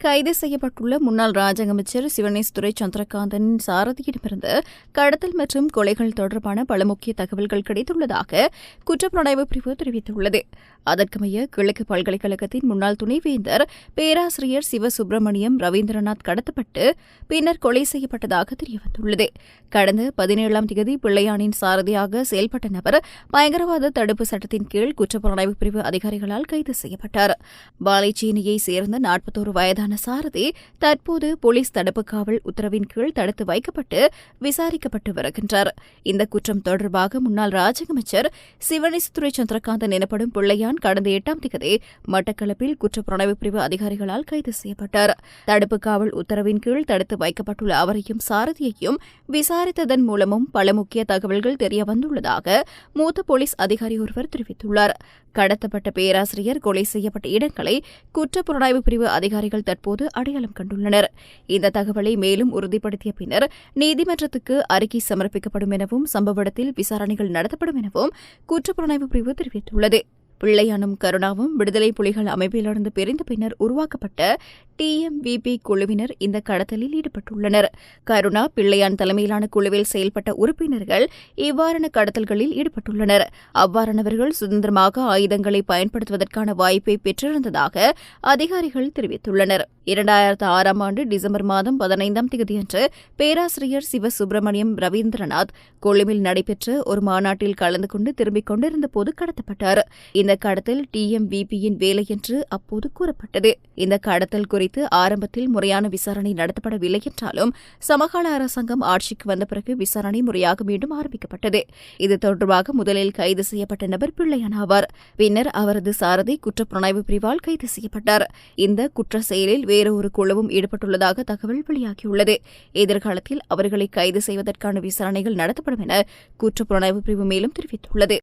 கைது செய்யப்பட்டுள்ள முன்னாள் ராஜாங்க அமைச்சர் சிவனேஸ்துரை சந்திரகாந்தன் சாரதியிடமிருந்து கடத்தல் மற்றும் கொலைகள் தொடர்பான பல முக்கிய தகவல்கள் கிடைத்துள்ளதாக குற்றப்புலனாய்வு பிரிவு தெரிவித்துள்ளது. அதற்கமைய கிழக்கு பல்கலைக்கழகத்தின் முன்னாள் துணைவேந்தர் பேராசிரியர் சிவசுப்பிரமணியம் ரவீந்திரநாத் கடத்தப்பட்டு பின்னர் கொலை செய்யப்பட்டதாக தெரியவந்துள்ளது. கடந்த பதினேழாம் தேதி பிள்ளையானின் சாரதியாக செயல்பட்ட நபர் பயங்கரவாத தடுப்பு சட்டத்தின் கீழ் குற்றப்புலனாய்வு பிரிவு அதிகாரிகளால் கைது செய்யப்பட்டார். பாலைச்சீனியை சேர்ந்த நாற்பத்தோரு வயதான சாரதி தற்போது போலீஸ் தடுப்பு காவல் உத்தரவின் கீழ் தடுத்து வைக்கப்பட்டு விசாரிக்கப்பட்டு வருகின்றார். இந்த குற்றம் தொடர்பாக முன்னாள் ராஜக அமைச்சர் சிவனேசுத்துறை சந்திரகாந்தன் எனப்படும் பிள்ளையான் கடந்த எட்டாம் தேதி மட்டக்களப்பில் குற்றப்புலனாய்வு பிரிவு அதிகாரிகளால் கைது செய்யப்பட்டார். தடுப்பு காவல் உத்தரவின் கீழ் தடுத்து வைக்கப்பட்டுள்ள அவரையும் சாரதியையும் விசாரித்ததன் மூலமும் பல முக்கிய தகவல்கள் தெரியவந்துள்ளதாக மூத்த போலீஸ் அதிகாரி ஒருவர் தெரிவித்துள்ளார். கடத்தப்பட்ட பேராசிரியர் கொலை செய்யப்பட்ட இடங்களை குற்றப்புலனாய்வு பிரிவு அதிகாரிகள் தற்போது அடையாளம் கண்டுள்ளனர். இந்த தகவலை மேலும் உறுதிப்படுத்திய பின்னர் நீதிமன்றத்துக்கு அறிக்கை சமர்ப்பிக்கப்படும் எனவும் சம்பவ இடத்தில் விசாரணைகள் நடத்தப்படும் எனவும் குற்றப்புலனாய்வு பிரிவு தெரிவித்துள்ளது. பிள்ளையானும் கருணாவும் விடுதலை புலிகள் அமைப்பிலிருந்து பிரிந்த பின்னர் உருவாக்கப்பட்ட டிஎம்விபி குழுவினர் இந்த கடத்தலில் ஈடுபட்டுள்ளனர். கருணா பிள்ளையான் தலைமையிலான குழுவில் செயல்பட்ட உறுப்பினர்கள் இவ்வாறான கடத்தல்களில் ஈடுபட்டுள்ளனர். அவ்வாறானவர்கள் சுதந்திரமாக ஆயுதங்களை பயன்படுத்துவதற்கான வாய்ப்பை பெற்றிருந்ததாக அதிகாரிகள் தெரிவித்துள்ளனர். இரண்டாயிரத்து ஆறாம் ஆண்டு டிசம்பர் மாதம் பதினைந்தாம் தேதியன்று பேராசிரியர் சிவ சுப்பிரமணியம் ரவீந்திரநாத் கொழும்பில் நடைபெற்ற ஒரு மாநாட்டில் கலந்து கொண்டு திரும்பிக் கொண்டிருந்த போது கடத்தப்பட்டார் இந்த கடத்தல் டிஎம்விபியின் வேலை என்று அப்போது கூறப்பட்டது. இந்த கடத்தல் குறித்து ஆரம்பத்தில் முறையான விசாரணை நடத்தப்படவில்லை என்றாலும் சமகால அரசாங்கம் ஆட்சிக்கு வந்த பிறகு விசாரணை முறையாக மீண்டும் ஆரம்பிக்கப்பட்டது. இது தொடர்பாக முதலில் கைது செய்யப்பட்ட நபர் பிள்ளையான் ஆவார். பின்னர் அவரது சாரதி குற்றப்புலனாய்வு பிரிவால் கைது செய்யப்பட்டார். இந்த குற்ற செயலில் வேறொரு குழுவும் ஈடுபட்டுள்ளதாக தகவல் வெளியாகியுள்ளது. எதிர்காலத்தில் அவர்களை கைது செய்வதற்கான விசாரணைகள் நடத்தப்படும் என குற்றப்புலனாய்வு பிரிவு மேலும் தெரிவித்துள்ளது.